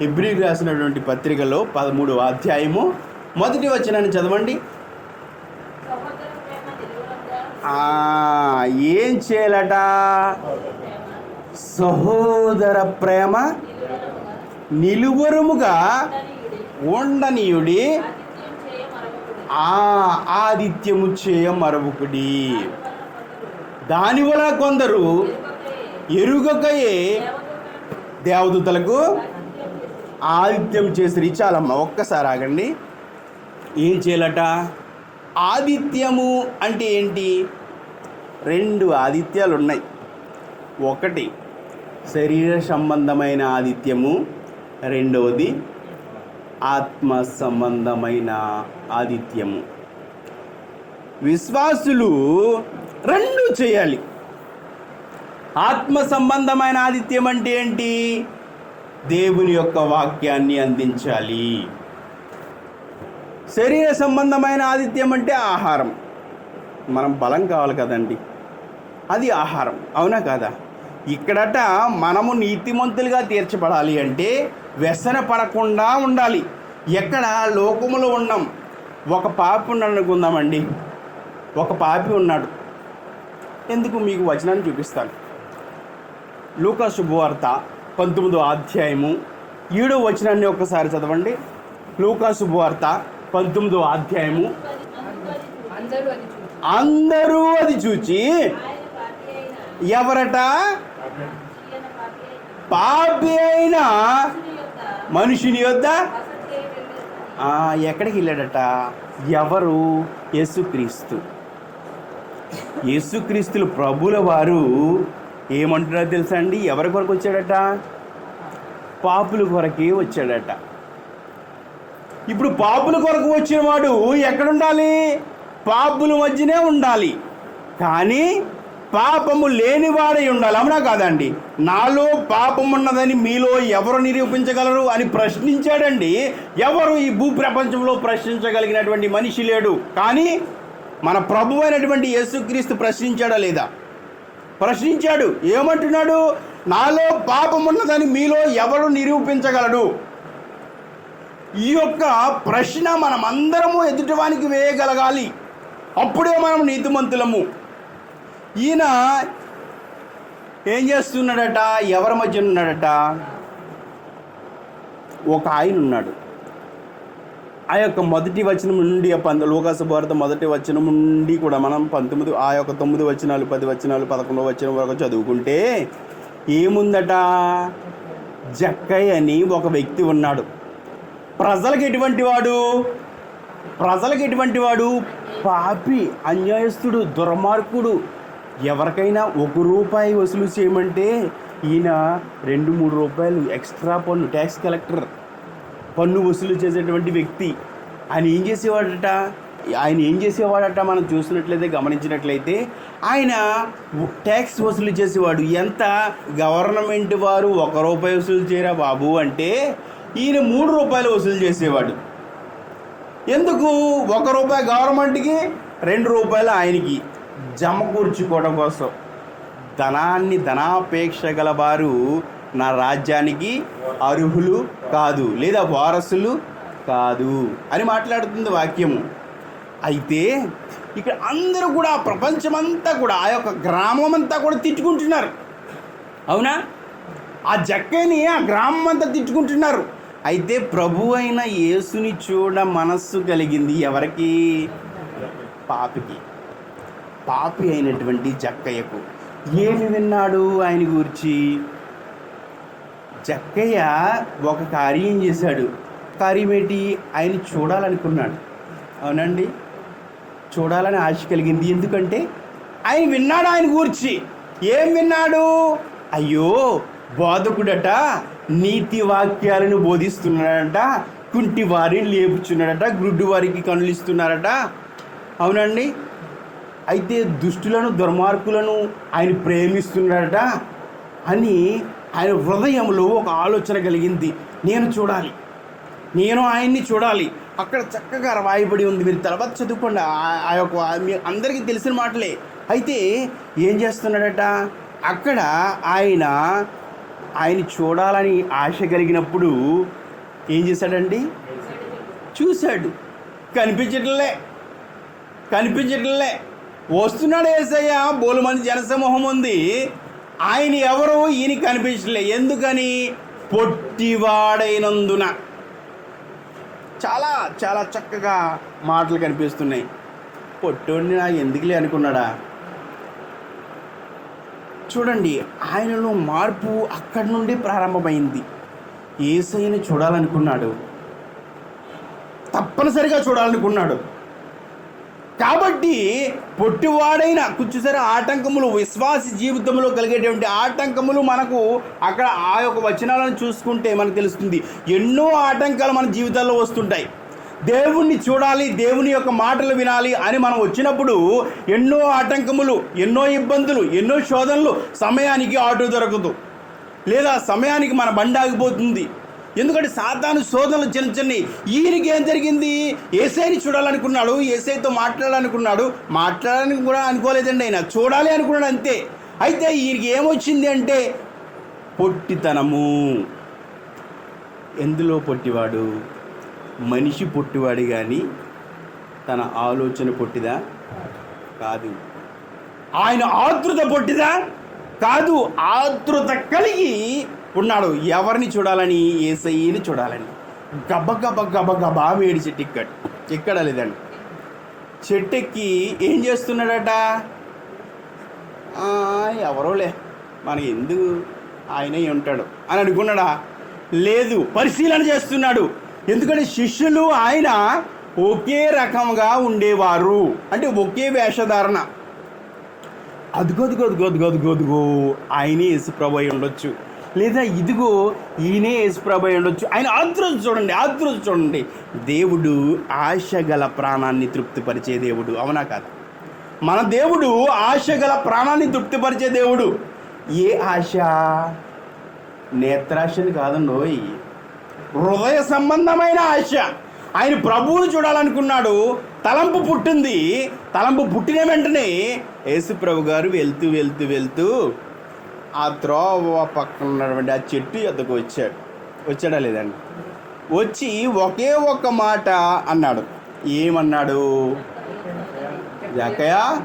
హిబ్రికి రాసినటువంటి పత్రికలో పదమూడు అధ్యాయము. మొదటి వచనాన్ని చదవండి. ఏం చేయాలట? సహోదర ప్రేమ నిలువరముగా ఉండనీయుడి ఆ ఆదిత్యము చేయ మరొకటి దానివల్ల కొందరు ఎరుగకయే దేవదూతలకు ఆదిత్యం చేసి చాలమ్మ ఒక్కసారి ఆగండి. ఏం చేయాలట? ఆదిత్యము అంటే ఏంటి? రెండు ఆదిత్యాలు ఉన్నాయి ఒకటి శరీర సంబంధమైన ఆదిత్యము రెండవది ఆత్మ సంబంధమైన ఆదిత్యము. విశ్వాసులు రెండు చేయాలి. ఆత్మ సంబంధమైన ఆదిత్యం అంటే ఏంటి? దేవుని యొక్క వాక్యాన్ని అందించాలి. శరీర సంబంధమైన ఆదిత్యం అంటే ఆహారం. మనం బలం కావాలి కదండి. అది ఆహారం అవునా కదా? ఇక్కడట మనము నీతిమంతులుగా తీర్చబడాలి అంటే వ్యసన పడకుండా ఉండాలి. ఎక్కడ? లోకములో ఉన్నాం. ఒక పాపి ఉన్నాడు అనుకుందామండి. ఒక పాపి ఉన్నాడు. ఎందుకు? మీకు వచనాన్ని చూపిస్తాను. లూకా శుభవార్త పంతొమ్మిదో అధ్యాయము ఏడో వచనాన్ని ఒకసారి చదవండి. లూకా శుభవార్త పంతొమ్మిదో అధ్యాయము. అందరూ అది చూసి చూచి ఎవరట? పాపి అయిన మనుషుని యొద్ద? ఎక్కడికి వెళ్ళాడట? ఎవరు? యేసుక్రీస్తు. యేసుక్రీస్తులు ప్రభుల వారు ఏమంటున్నారో తెలుసా అండి ఎవరి కొరకు వచ్చాడట? పాపుల కొరకే వచ్చాడట. ఇప్పుడు పాపుల కొరకు వచ్చిన వాడు ఎక్కడుండాలి? పాపుల మధ్యనే ఉండాలి. కానీ పాపము లేనివాడై ఉండాలి. అవునా కాదండి? నాలో పాపం ఉన్నదని మీలో ఎవరు నిరూపించగలరు అని ప్రశ్నించాడండి. ఎవరు ఈ భూ ప్రపంచంలో ప్రశ్నించగలిగినటువంటి మనిషి లేడు? కానీ మన ప్రభు అయినటువంటి యేసుక్రీస్తు ప్రశ్నించాడా లేదా? ప్రశ్నించాడు. ఏమంటున్నాడు? నాలో పాపం ఉన్నదని మీలో ఎవరు నిరూపించగలడు? ఈ యొక్క ప్రశ్న మనం అందరము ఎదుటివానికి వేయగలగాలి. అప్పుడే మనం నీతిమంతులము. ఈయన ఏం చేస్తున్నాడట? ఎవరి మధ్య ఉన్నాడట? ఒక ఆయన ఉన్నాడు. ఆ యొక్క మొదటి వచనం నుండి ఆ పంద లోకాసు భారత మొదటి వచనం నుండి కూడా మనం పంతొమ్మిది ఆ యొక్క తొమ్మిది వచనాలు పది వచనాలు పదకొండవ వచనం వరకు చదువుకుంటే ఏముందట? జక్కయ్య అని ఒక వ్యక్తి ఉన్నాడు. ప్రజలకు ఎటువంటి వాడు? ప్రజలకు ఎటువంటి వాడు? పాపి అన్యాయస్తుడు దుర్మార్గుడు. ఎవరికైనా ఒక రూపాయి వసూలు చేయమంటే ఈయన రెండు మూడు రూపాయలు ఎక్స్ట్రా పన్ను ట్యాక్స్ కలెక్టర్. పన్ను వసూలు చేసేటువంటి వ్యక్తి ఆయన ఏం చేసేవాడట? ఆయన ఏం చేసేవాడట మనం చూసినట్లయితే గమనించినట్లయితే ఆయన ట్యాక్స్ వసూలు చేసేవాడు. ఎంత? గవర్నమెంట్ వారు ఒక రూపాయి వసూలు చేయరా బాబు అంటే ఈయన మూడు రూపాయలు వసూలు చేసేవాడు. ఎందుకు? ఒక రూపాయి గవర్నమెంట్కి రెండు రూపాయలు ఆయనకి. జమ కూర్చుకోవడం కోసం. ధనాన్ని ధనాపేక్ష గల వారు నా రాజ్యానికి అర్హులు కాదు లేదా వారసులు కాదు అని మాట్లాడుతుంది వాక్యము. అయితే ఇక్కడ అందరూ కూడా ప్రపంచమంతా కూడా ఆ యొక్క గ్రామం అంతా కూడా తిట్టుకుంటున్నారు. అవునా? ఆ జక్కని ఆ గ్రామం అంతా తిట్టుకుంటున్నారు. అయితే ప్రభు అయిన యేసుని చూడ మనస్సు కలిగింది ఎవరికి? పాపికి. పాపి అయినటువంటి జక్కయ్యకు. ఏమి విన్నాడు ఆయన గురించి? జక్కయ్య ఒక కార్యం చేశాడు. కార్యం ఏంటి? ఆయన చూడాలనుకున్నాడు. అవునండి. చూడాలని ఆశ కలిగింది. ఎందుకంటే ఆయన విన్నాడు ఆయన గూర్చి. ఏం విన్నాడు? అయ్యో బోధకుడట నీతి వాక్యాలను బోధిస్తున్నాడట కుంటి వారిని లేపుచున్నాడట గుడ్డు వారికి కనులు ఇస్తున్నారట. అవునండి. అయితే దుష్టులను దుర్మార్గులను ఆయన ప్రేమిస్తున్నాడట అని ఆయన హృదయంలో ఒక ఆలోచన కలిగింది. నేను చూడాలి. నేను ఆయన్ని చూడాలి. అక్కడ చక్కగా రాయబడి ఉంది. మీరు తర్వాత చదువుకోండి. ఆ- ఆ యొక్క మీ అందరికీ తెలిసిన మాటలే. అయితే ఏం చేస్తున్నాడట? అక్కడ ఆయన ఆయన చూడాలని ఆశ కలిగినప్పుడు ఏం చేశాడండి? చూశాడు. కనిపించట్లే. కనిపించట్లే. వస్తున్నాడు ఏసయ్య. బోలుమంది జనసమూహం ఉంది. ఆయన ఎవరు ఈయన కనిపించలే ఎందుకని? పొట్టివాడైనందున. చాలా చాలా చక్కగా మాటలు కనిపిస్తున్నాయి. పొట్టోడిని నా ఎందుకులే అనుకున్నాడా? చూడండి ఆయనలో మార్పు అక్కడి నుండి ప్రారంభమైంది. ఏసైని చూడాలనుకున్నాడు. తప్పనిసరిగా చూడాలనుకున్నాడు. కాబట్టి పొట్టివాడైన కూర్చుసారి ఆటంకములు విశ్వాస జీవితంలో కలిగేటువంటి ఆటంకములు మనకు అక్కడ ఆ యొక్క వచనాలను చూసుకుంటే మనకు తెలుస్తుంది. ఎన్నో ఆటంకాలు మన జీవితాల్లో వస్తుంటాయి. దేవుణ్ణి చూడాలి దేవుని యొక్క మాటలు వినాలి అని మనం వచ్చినప్పుడు ఎన్నో ఆటంకములు ఎన్నో ఇబ్బందులు ఎన్నో శోధనలు సమయానికి ఆటో దొరకదు. లేదా సమయానికి మన బండి ఆగిపోతుంది. ఎందుకంటే సాతాను శోధనలు చిన్న చిన్నవి. ఈయనకి ఏం జరిగింది? ఏసైని చూడాలనుకున్నాడు ఏసైతో మాట్లాడాలనుకున్నాడు. మాట్లాడాలని కూడా అనుకోలేదండి ఆయన. చూడాలి అనుకున్నాడు అంతే. అయితే ఈయనకి ఏమొచ్చింది అంటే పొట్టితనము. ఎందులో పొట్టివాడు? మనిషి పొట్టివాడు కానీ తన ఆలోచన పొట్టిదా? కాదు. ఆయన ఆతృత పొట్టిదా? కాదు. ఆతృత కలిగి ఉన్నాడు. ఎవరిని చూడాలని? ఏసయ్యని చూడాలని. గబ గబ గబ గబా వేడి చెట్టు ఇక్కడ ఇక్కడ లేదండి. చెట్టు ఎక్కి ఏం చేస్తున్నాడట? "ఆ, ఎవరోలే మనకి ఎందుకు? ఆయనే ఉంటాడు. అని అనుకున్నాడా? లేదు పరిశీలన చేస్తున్నాడు. ఎందుకంటే శిష్యులు ఆయన ఒకే రకంగా ఉండేవారు. అంటే ఒకే వేషధారణ. అదిగో అదిగో అదిగో ఆయనే యేసుప్రభు అయి ఉండొచ్చు. లేదా ఇదిగో ఈయనే యేసుప్రభు ఉండొచ్చు. ఆయన ఆతృత చూడండి ఆతృత చూడండి. దేవుడు ఆశ గల ప్రాణాన్ని తృప్తిపరిచే దేవుడు. అవునా కాదు? మన దేవుడు ఆశ గల ప్రాణాన్ని తృప్తిపరిచే దేవుడు. ఏ ఆశ? నేత్రాశని కాదండోయ్ హృదయ సంబంధమైన ఆశ. ఆయన ప్రభువును చూడాలనుకున్నాడు. తలంపు పుట్టింది. తలంపు పుట్టిన వెంటనే యేసుప్రభు గారు వెళ్తూ వెళ్తూ వెళ్తూ ఆ త్రోవ పక్కన ఉన్నటువంటి ఆ చెట్టు ఎద్దకు వచ్చాడు. వచ్చాడా లేదండి? వచ్చి ఒకే ఒక్క మాట అన్నాడు. ఏమన్నాడు? జక్కయ్య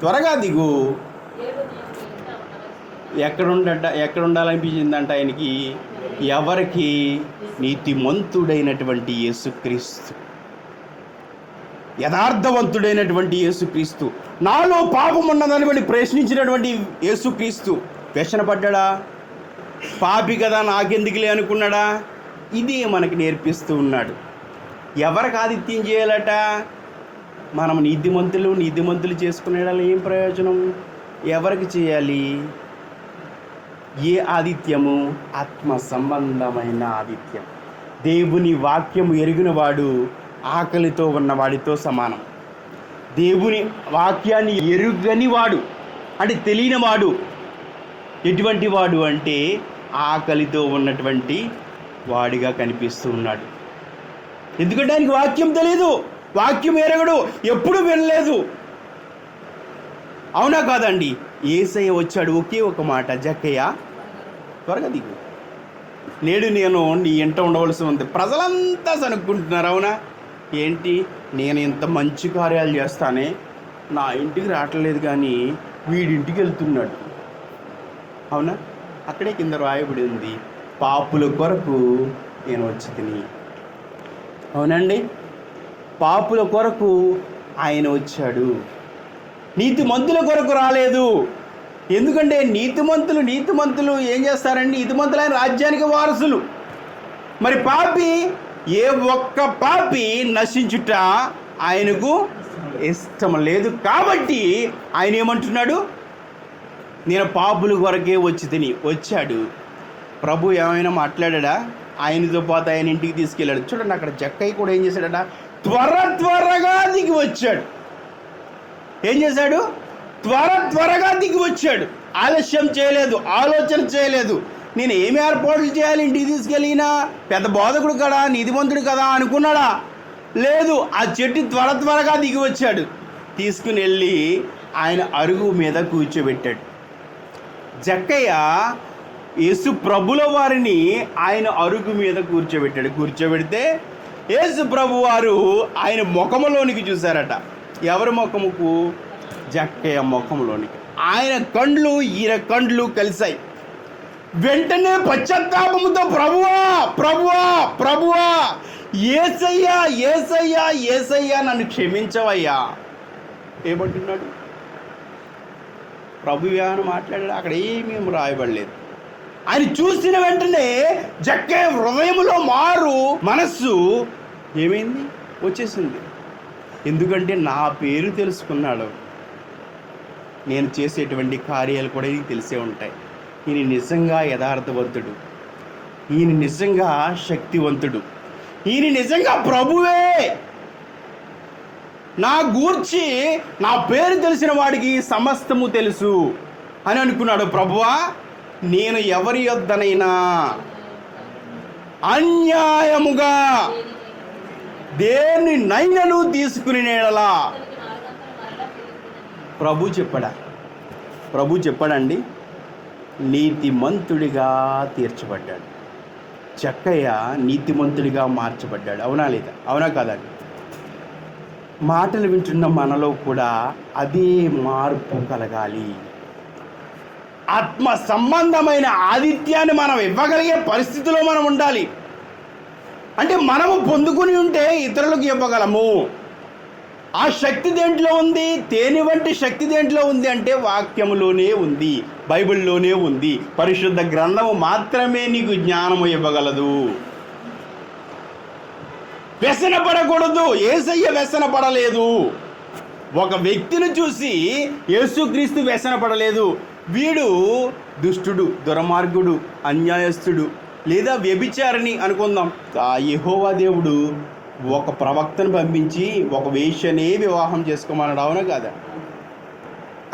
త్వరగా దిగు. దేవుడు ఎక్కడుండాలనిపించిందంట ఎక్కడ ఉండట ఎక్కడ ఆయనకి? ఎవరికి? నీతిమంతుడైనటువంటి యేసుక్రీస్తు. యథార్థవంతుడైనటువంటి యేసుక్రీస్తు. నాలో పాపం ఉన్నదని బట్టి ప్రశ్నించినటువంటి యేసుక్రీస్తు. వ్యసనపడ్డా పాపి కదా నాకెందుకులే అనుకున్నాడా? ఇదే మనకి నేర్పిస్తూ ఉన్నాడు. ఎవరికి ఆదిత్యం చేయాలట? మనం నీతిమంతులు నీతిమంతులు చేసుకునేలా ఏం ప్రయోజనం? ఎవరికి చేయాలి? ఏ ఆదిత్యము ఆత్మ సంబంధమైన ఆదిత్యం దేవుని వాక్యము ఎరిగినవాడు ఆకలితో ఉన్నవాడితో సమానం. దేవుని వాక్యాన్ని ఎరుగని వాడు అంటే తెలియని వాడు ఎటువంటి వాడు అంటే ఆకలితో ఉన్నటువంటి వాడిగా కనిపిస్తూ ఉన్నాడు. ఎందుకంటే ఆయనకి వాక్యం తెలియదు వాక్యం ఎరగడు ఎప్పుడు వినలేదు. అవునా కాదండి? ఏసయ్య వచ్చాడు ఒకే ఒక మాట జక్కయ్య త్వరగా దిగు. నేడు నేను నీ ఇంట ఉండవలసి ఉంది. ప్రజలంతా సనుక్కుంటున్నారు అవునా? ఏంటి? నేను ఇంత మంచి కార్యాలు చేస్తానే? నా ఇంటికి రావట్లేదు కానీ వీడింటికి వెళ్తున్నాడు. అవునా? అక్కడే కింద రాయబడి ఉంది. పాపుల కొరకు నేను వచ్చి తిని. అవునండి? పాపుల కొరకు ఆయన వచ్చాడు. నీతి మంతుల కొరకు రాలేదు. ఎందుకంటే నీతిమంతులు నీతిమంతులు ఏం చేస్తారండి? నీతిమంతులైన రాజ్యానికి వారసులు. మరి పాపి ఏ ఒక్క పాపి నశించుట ఆయనకు ఇష్టం లేదు కాబట్టి ఆయన ఏమంటున్నాడు? నేను పాపుల కొరకే వచ్చి తిని వచ్చాడు. ప్రభు ఏమైనా మాట్లాడా ఆయనతో పాటు ఆయన ఇంటికి తీసుకెళ్ళాడు. చూడండి అక్కడ జక్కయ్య కూడా ఏం చేశాడట? త్వర త్వరగా దిగి వచ్చాడు. ఏం చేశాడు? త్వర త్వరగా దిగి వచ్చాడు. ఆలస్యం చేయలేదు ఆలోచన చేయలేదు. నేను ఏమి ఏర్పాట్లు చేయాలి ఇంటికి తీసుకెళ్ళినా? పెద్ద బోధకుడు కదా నిధిమంతుడు కదా అనుకున్నాడా? లేదు ఆ చెట్టు త్వర త్వరగా దిగి వచ్చాడు. తీసుకుని వెళ్ళి ఆయన అరుగు మీద కూర్చోబెట్టాడు. జక్కయ్య యేసు ప్రభుల వారిని ఆయన అరుగు మీద కూర్చోబెట్టాడు. కూర్చోబెడితే యేసు ప్రభు వారు ఆయన ముఖములోనికి చూశారట. ఎవరి ముఖముకు? జక్కయ్య ముఖంలోనికి ఆయన కండ్లు ఈయన కండ్లు కలిశాయి. వెంటనే పశ్చాత్తాపముతో ప్రభువా ప్రభువా ప్రభువా ఏసయ్యా ఏసయ్యా ఏసయ్యా నన్ను క్షమించవయ్యా. ఏమంటున్నాడు? ప్రభువా అని మాట్లాడాడు అక్కడ ఏమీ రాయబడలేదు. ఆయన చూసిన వెంటనే జక్కే హృదయములో మారు మనస్సు. ఏమైంది? వచ్చేసింది. ఎందుకంటే నా పేరు తెలుసుకున్నాడు. నేను చేసేటువంటి కార్యాలు కూడా ఈయనకి తెలిసే ఉంటాయి. ఈయన నిజంగా యథార్థవంతుడు. ఈయన నిజంగా శక్తివంతుడు. ఈయన నిజంగా ప్రభువే. నా గూర్చి నా పేరు తెలిసిన వాడికి సమస్తము తెలుసు అని అనుకున్నాడు. ప్రభువా నేను ఎవరి యొద్దనైనా అన్యాయముగా దేని నైనను తీసుకుని నేడలా ప్రభు చెప్పడా? ప్రభు చెప్పాడండి. నీతిమంతుడిగా తీర్చబడ్డాడు. చక్కయ్య నీతిమంతుడిగా మార్చబడ్డాడు. అవునా లేదా? అవునా కాదండి మాటలు వింటున్న మనలో కూడా అదే మార్పు కలగాలి. ఆత్మ సంబంధమైన ఆదిత్యాన్ని మనం ఇవ్వగలిగే పరిస్థితిలో మనం ఉండాలి. అంటే మనము పొందుకుని ఉంటే ఇతరులకు ఇవ్వగలము. ఆ శక్తి దేంట్లో ఉంది? తేనె వంటి శక్తి దేంట్లో ఉంది అంటే వాక్యములోనే ఉంది బైబిల్లోనే ఉంది. పరిశుద్ధ గ్రంథము మాత్రమే నీకు జ్ఞానము ఇవ్వగలదు. వ్యసన పడకూడదు ఏసయ్య వ్యసన పడలేదు ఒక వ్యక్తిని చూసి యేసుక్రీస్తు వ్యసన పడలేదు వీడు దుష్టుడు దురమార్గుడు అన్యాయస్తుడు లేదా వ్యభిచారిణి అనుకుందాం. ఆ యహోవా దేవుడు ఒక ప్రవక్తను పంపించి ఒక వేష్యనే వివాహం చేసుకోమన్నాడు అవునా కాదా?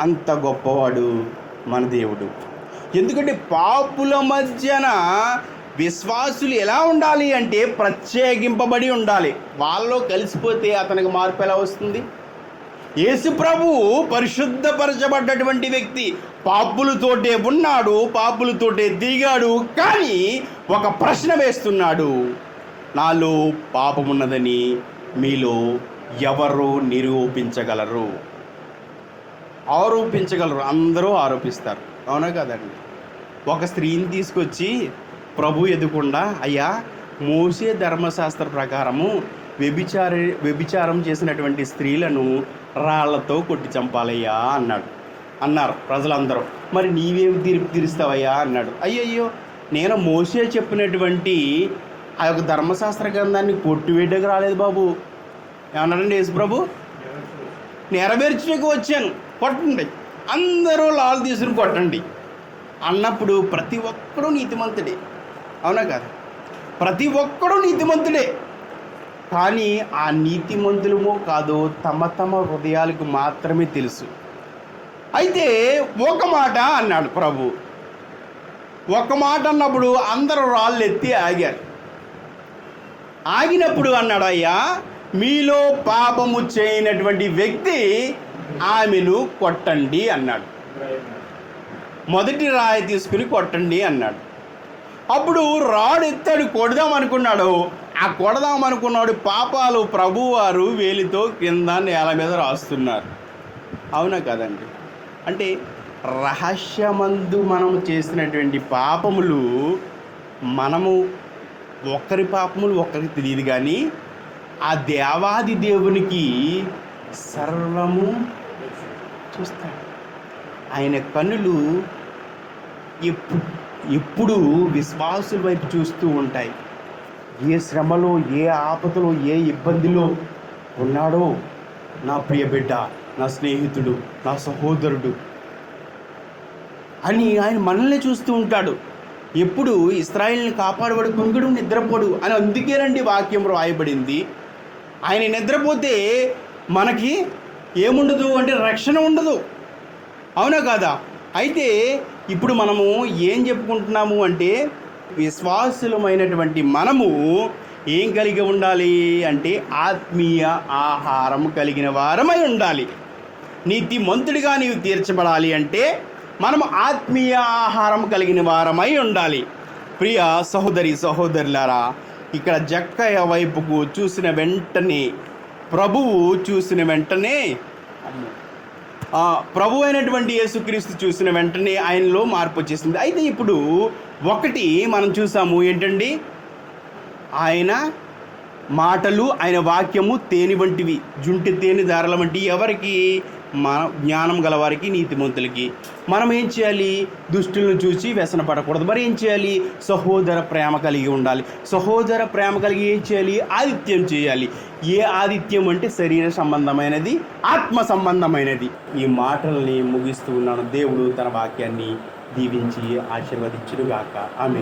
అంత గొప్పవాడు మన దేవుడు. ఎందుకంటే పాపుల మధ్యన విశ్వాసులు ఎలా ఉండాలి అంటే ప్రత్యేకింపబడి ఉండాలి. వాళ్ళలో కలిసిపోతే అతనికి మార్పు ఎలా వస్తుంది? యేసు ప్రభు పరిశుద్ధపరచబడ్డటువంటి వ్యక్తి. పాపులతోటే ఉన్నాడు పాపులతోటే దిగాడు కానీ ఒక ప్రశ్న వేస్తున్నాడు. నాలో పాపమున్నదని మీలో ఎవరు నిరూపించగలరు? ఆరోపించగలరు. అందరూ ఆరోపిస్తారు. అవునా కదండి? ఒక స్త్రీని తీసుకొచ్చి ప్రభు ఎదుకుండా అయ్యా మోసే ధర్మశాస్త్ర ప్రకారము వ్యభిచార వ్యభిచారం చేసినటువంటి స్త్రీలను రాళ్ళతో కొట్టి చంపాలయ్యా అన్నాడు. అన్నారు ప్రజలందరూ. మరి నీవేం తీర్పు తీరుస్తావయ్యా అన్నాడు. అయ్యయ్యో నేను మోసే చెప్పినటువంటి ఆ యొక్క ధర్మశాస్త్ర గ్రంథాన్ని కొట్టివేయడానికి రాలేదు బాబు. ఏమన్నారండి యేసు ప్రభు నెరవేర్చడానికి వచ్చాను. కొట్టండి. అందరూ లాలు తీసుకుని కొట్టండి. అన్నప్పుడు ప్రతి ఒక్కడూ నీతిమంతుడే. అవునా కాదు? ప్రతి ఒక్కడూ నీతిమంతుడే. కానీ ఆ నీతిమంతులమో కాదో తమ తమ హృదయాలకు మాత్రమే తెలుసు. అయితే ఒక మాట అన్నాడు ప్రభు. ఒక మాట అన్నప్పుడు అందరూ రాళ్ళు ఎత్తి ఆగారు. ఆగినప్పుడు అన్నాడు అయ్యా మీలో పాపము చేయనటువంటి వ్యక్తి ఆమెను కొట్టండి అన్నాడు. మొదటి రాయి తీసుకుని కొట్టండి అన్నాడు. అప్పుడు రాడు ఎత్తాడు కొడదాం అనుకున్నాడు. ఆ కొడదాం అనుకున్నాడు పాపాలు ప్రభువారు వేలితో కింద నేల మీద రాస్తున్నారు. అవునా కదండి? అంటే రహస్యమందు మనము చేసినటువంటి పాపములు మనము ఒక్కరి పాపములు ఒక్కరికి తెలియదు కానీ ఆ దేవాది దేవునికి సర్వము చూస్తాడు. ఆయన కన్నులు ఎప్పుడు ఎప్పుడు విశ్వాసుల వైపు చూస్తూ ఉంటాయి. ఏ శ్రమలో ఏ ఆపదలో ఏ ఇబ్బందిలో ఉన్నాడో నా ప్రియ బిడ్డ నా స్నేహితుడు నా సహోదరుడు అని ఆయన మనల్ని చూస్తూ ఉంటాడు. ఎప్పుడు ఇస్రాయిల్ని కాపాడబడు కుంగుడు నిద్రపోడు అని అందుకేనండి వాక్యం రాయబడింది. ఆయన నిద్రపోతే మనకి ఏముండదు అంటే రక్షణ ఉండదు. అవునా కాదా? అయితే ఇప్పుడు మనము ఏం చెప్పుకుంటున్నాము అంటే విశ్వాసులమైనటువంటి మనము ఏం కలిగి ఉండాలి అంటే ఆత్మీయ ఆహారం కలిగిన వారమై ఉండాలి. నీతి మంతుడిగా నీవు తీర్చబడాలి అంటే మనం ఆత్మీయ ఆహారం కలిగిన వారమై ఉండాలి. ప్రియ సహోదరి సహోదరులారా ఇక్కడ జక్కయ్య వైపుకు చూసిన వెంటనే ప్రభువు చూసిన వెంటనే ప్రభు అయినటువంటి యేసుక్రీస్తు చూసిన వెంటనే ఆయనలో మార్పు వచ్చేసింది. అయితే ఇప్పుడు ఒకటి మనం చూసాము ఏంటండి? ఆయన మాటలు ఆయన వాక్యము తేనె వంటివి. జుంటి తేనె దారాల వంటి ఎవరికి? మన జ్ఞానం గలవారికి నీతిమంతులకి. మనం ఏం చేయాలి? దుష్టులను చూసి వ్యసన పడకూడదు. మరి ఏం చేయాలి? సహోదర ప్రేమ కలిగి ఉండాలి. సహోదర ప్రేమ కలిగి ఏం చేయాలి? ఆదిత్యం చేయాలి. ఏ ఆదిత్యం అంటే శరీర సంబంధమైనది ఆత్మ సంబంధమైనది. ఈ మాటల్ని ముగిస్తూ ఉన్నాను. దేవుడు తన వాక్యాన్ని దీవించి ఆశీర్వదించుడుగాక ఆమె